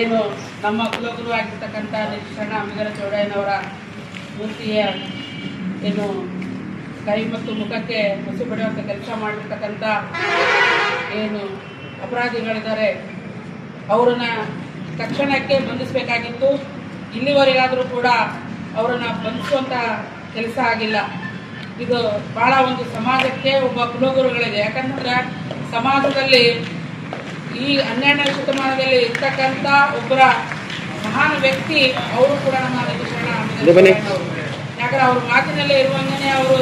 ಏನು ನಮ್ಮ ಕುಲಗುರು ಆಗಿರ್ತಕ್ಕಂಥ ನಿರೀಕ್ಷಣ ಅಂಬಿಗರ ಚೌಡಯ್ಯನವರ ಮೂರ್ತಿಯ ಏನು ಕೈ ಮತ್ತು ಮುಖಕ್ಕೆ ಮುಸಿ ಪಡೆಯುವಂಥ ಕೆಲಸ ಮಾಡಿರ್ತಕ್ಕಂಥ ಏನು ಅಪರಾಧಿಗಳಿದ್ದಾರೆ, ಅವರನ್ನ ತಕ್ಷಣಕ್ಕೆ ಬಂಧಿಸಬೇಕಾಗಿತ್ತು. ಇಲ್ಲಿವರೆಗಾದರೂ ಕೂಡ ಅವರನ್ನು ಬಂಧಿಸುವಂಥ ಕೆಲಸ ಆಗಿಲ್ಲ. ಇದು ಬಹಳ ಒಂದು ಸಮಾಜಕ್ಕೆ ಒಬ್ಬ ಕುಲಗುರುಗಳಿದೆ. ಯಾಕಂತಂದ್ರೆ ಸಮಾಜದಲ್ಲಿ ಈ ಹನ್ನೆರಡನೇ ಶತಮಾನದಲ್ಲಿ ಇರ್ತಕ್ಕಂಥ ಒಬ್ಬರ ಮಹಾನ್ ವ್ಯಕ್ತಿ ಅವರು ಕೂಡ ನಮ್ಮ ಶರಣ ಯಾಕಂದ್ರೆ ಅವ್ರ ಮಾತಿನಲ್ಲೇ ಇರುವಂಗನೇ ಅವರು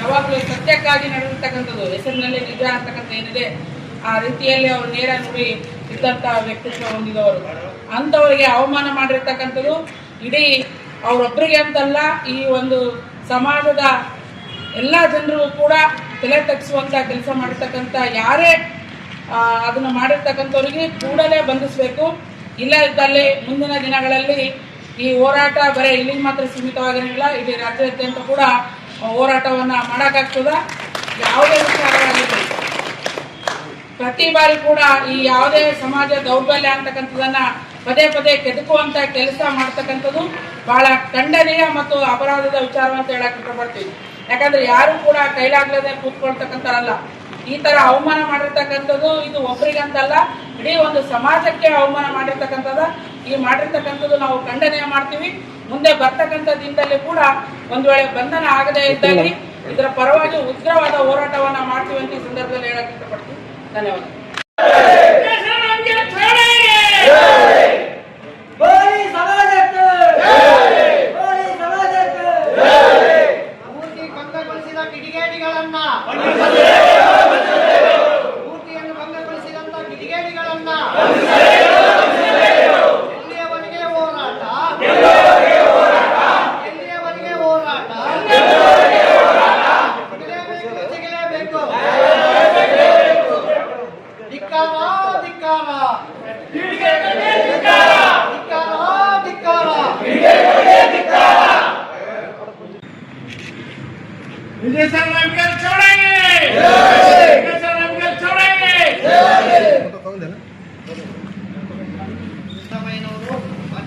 ಯಾವಾಗಲೂ ಸತ್ಯಕ್ಕಾಗಿ ನಡೆದಿರ್ತಕ್ಕಂಥದ್ದು ಹೆಸರಿನಲ್ಲಿ ನಿಜ ಅಂತಕ್ಕಂಥ ಏನಿದೆ ಆ ರೀತಿಯಲ್ಲಿ ಅವರು ನೇರ ನುಡಿ ಇದ್ದಂಥ ವ್ಯಕ್ತಿತ್ವ ಹೊಂದಿದವರು. ಅಂಥವರಿಗೆ ಅವಮಾನ ಮಾಡಿರ್ತಕ್ಕಂಥದ್ದು ಇಡೀ ಅವರೊಬ್ಬರಿಗೆ ಅಂತಲ್ಲ ಈ ಒಂದು ಸಮಾಜದ ಎಲ್ಲ ಜನರು ಕೂಡ ತಲೆ ತಗ್ಗಿಸುವಂಥ ಕೆಲಸ ಮಾಡಿರ್ತಕ್ಕಂಥ ಯಾರೇ ಅದನ್ನು ಮಾಡಿರ್ತಕ್ಕಂಥವ್ರಿಗೆ ಕೂಡಲೇ ಬಂಧಿಸಬೇಕು. ಇಲ್ಲ ಇದ್ದಲ್ಲಿ ಮುಂದಿನ ದಿನಗಳಲ್ಲಿ ಈ ಹೋರಾಟ ಬರೀ ಇಲ್ಲಿಗೆ ಮಾತ್ರ ಸೀಮಿತವಾಗಿರಲಿಲ್ಲ ಇಡೀ ರಾಜ್ಯಾದ್ಯಂತ ಕೂಡ ಹೋರಾಟವನ್ನು ಮಾಡೋಕ್ಕಾಗ್ತದ. ಯಾವುದೇ ವಿಚಾರವಾಗಿರಲಿ ಪ್ರತಿ ಬಾರಿ ಕೂಡ ಈ ಯಾವುದೇ ಸಮಾಜ ದೌರ್ಬಲ್ಯ ಅಂತಕ್ಕಂಥದ್ದನ್ನು ಪದೇ ಪದೇ ಕೆದಕುವಂಥ ಕೆಲಸ ಮಾಡ್ತಕ್ಕಂಥದ್ದು ಬಹಳ ಖಂಡನೀಯ ಮತ್ತು ಅಪರಾಧದ ವಿಚಾರ ಅಂತ ಹೇಳಕ್ ಇಷ್ಟಪಡ್ತೀವಿ ಯಾಕಂದ್ರೆ ಯಾರು ಕೂಡ ಕೈಲಾಗ್ಲದೆ ಕೂತ್ಕೊಳ್ತಕ್ಕಂಥರಲ್ಲ ಈ ತರ ಅವಮಾನ ಮಾಡಿರ್ತಕ್ಕಂಥದ್ದು ಇದು ಒಬ್ಬರಿಗಂತಲ್ಲ ಇಡೀ ಒಂದು ಸಮಾಜಕ್ಕೆ ಅವಮಾನ ಮಾಡಿರ್ತಕ್ಕಂಥದ್ದು. ಈ ಮಾಡಿರ್ತಕ್ಕಂಥದ್ದು ನಾವು ಖಂಡನೆ ಮಾಡ್ತೀವಿ. ಮುಂದೆ ಬರ್ತಕ್ಕಂಥ ದಿನದಲ್ಲಿ ಕೂಡ ಒಂದು ವೇಳೆ ಬಂಧನ ಆಗದೇ ಇದ್ದಲ್ಲಿ ಇದರ ಪರವಾಗಿ ಉಗ್ರವಾದ ಹೋರಾಟವನ್ನ ಮಾಡ್ತೀವಿ ಅಂತ ಈ ಸಂದರ್ಭದಲ್ಲಿ ಹೇಳಕ್ ಇಷ್ಟಪಡ್ತೀವಿ ಧನ್ಯವಾದ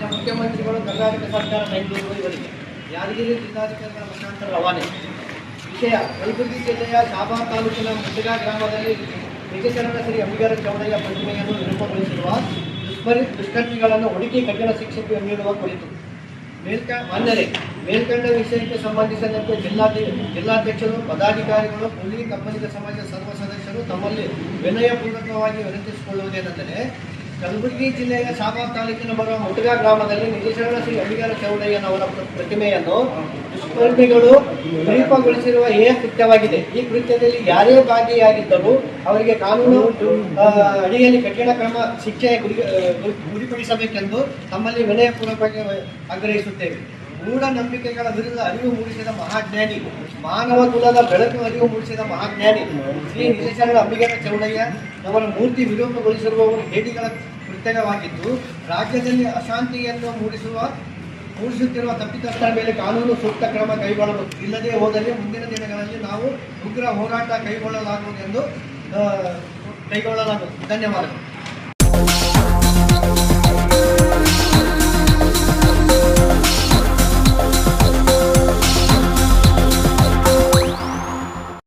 ಮುಖ್ಯಮಂತ್ರಿಗಳು ಕರ್ನಾಟಕ ಸರ್ಕಾರ ಯಾದಗಿರಿ ಜಿಲ್ಲಾಧಿಕಾರಿಗಳ ಮುಖಾಂತರ ರವಾನೆ ವಿಷಯ ಕಲಬುರಗಿ ಜಿಲ್ಲೆಯ ಶಾಬಾ ತಾಲೂಕಿನ ಮುದ್ದಗ ಗ್ರಾಮದಲ್ಲಿ ಶ್ರೀ ಅಂಬಿಗರ ಚೌಡಯ್ಯ ಪ್ರತಿಮೆಯನ್ನು ವಿರೂಪಗೊಳಿಸಿರುವ ದುಷ್ಕರ್ಮಿಗಳನ್ನು ಹುಡುಕಿ ಕಠಿಣ ಶಿಕ್ಷೆಗೆ ನೀಡುವ ಕುರಿತು ಮೇಲ್ಕ ಅಂದರೆ ಮೇಲ್ಕಂಡ ವಿಷಯಕ್ಕೆ ಸಂಬಂಧಿಸಿದಂತೆ ಜಿಲ್ಲಾಧಿ ಜಿಲ್ಲಾಧ್ಯಕ್ಷರು, ಪದಾಧಿಕಾರಿಗಳು, ಕೂಲಿ ಕಬ್ಬಲಿಗ ಸಮಾಜದ ಸರ್ವ ಸದಸ್ಯರು ತಮ್ಮಲ್ಲಿ ವಿನಯಪೂರ್ವಕವಾಗಿ ವಿನಂತಿಸಿಕೊಳ್ಳುವುದೇನೆಂದರೆ ಕಲಬುರಗಿ ಜಿಲ್ಲೆಯ ಸಾಬಾ ತಾಲೂಕಿನ ಬರುವ ಮುಟಗಾ ಗ್ರಾಮದಲ್ಲಿ ನಿಜಶರಣ ಶ್ರೀ ಅಡಿಗಾರ ಚೌಡಯ್ಯನವರ ಪ್ರ- ಪ್ರತಿಮೆಯನ್ನು ದುಷ್ಕರ್ಮಿಗಳು ವಿರೂಪಗೊಳಿಸಿರುವ ಏ ಕೃತ್ಯವಾಗಿದೆ? ಈ ಕೃತ್ಯದಲ್ಲಿ ಯಾರೇ ಭಾಗಿಯಾಗಿದ್ದರೂ ಅವರಿಗೆ ಕಾನೂನು ಅಡಿಯಲ್ಲಿ ಕಠಿಣ ಕ್ರಮ ಶಿಕ್ಷೆ ಗುರಿಪಡಿಸಬೇಕೆಂದು ತಮ್ಮಲ್ಲಿ ವಿನಯಪೂರ್ವಕವಾಗಿ ಆಗ್ರಹಿಸುತ್ತೇವೆ. ಮೂಢನಂಬಿಕೆಗಳ ವಿರುದ್ಧ ಅರಿವು ಮೂಡಿಸಿದ ಮಹಾಜ್ಞಾನಿ, ಮಾನವ ಕುಲದ ಬೆಳಕು ಅರಿವು ಮೂಡಿಸಿದ ಮಹಾಜ್ಞಾನಿ ಶ್ರೀ ನಿಜಶರಣ ಅಂಬಿಗರ ಚೌಡಯ್ಯ ಅವರ ಮೂರ್ತಿ ವಿರೂಪಗೊಳಿಸಿರುವವರು ಹೇಳಿಗಳ ಕೃತ್ಯವಾಗಿದ್ದು, ರಾಜ್ಯದಲ್ಲಿ ಅಶಾಂತಿಯನ್ನು ಮೂಡಿಸುವ ಮೂಡಿಸುತ್ತಿರುವ ತಪ್ಪಿತಸ್ಥರ ಮೇಲೆ ಕಾನೂನು ಸೂಕ್ತ ಕ್ರಮ ಕೈಗೊಳ್ಳಬೇಕು. ಇಲ್ಲದೆ ಹೋದಲ್ಲಿ ಮುಂದಿನ ದಿನಗಳಲ್ಲಿ ನಾವು ಉಗ್ರ ಹೋರಾಟ ಕೈಗೊಳ್ಳಲಾಗುವುದೆಂದು ಕೈಗೊಳ್ಳಲಾಗುವುದು. ಧನ್ಯವಾದಗಳು.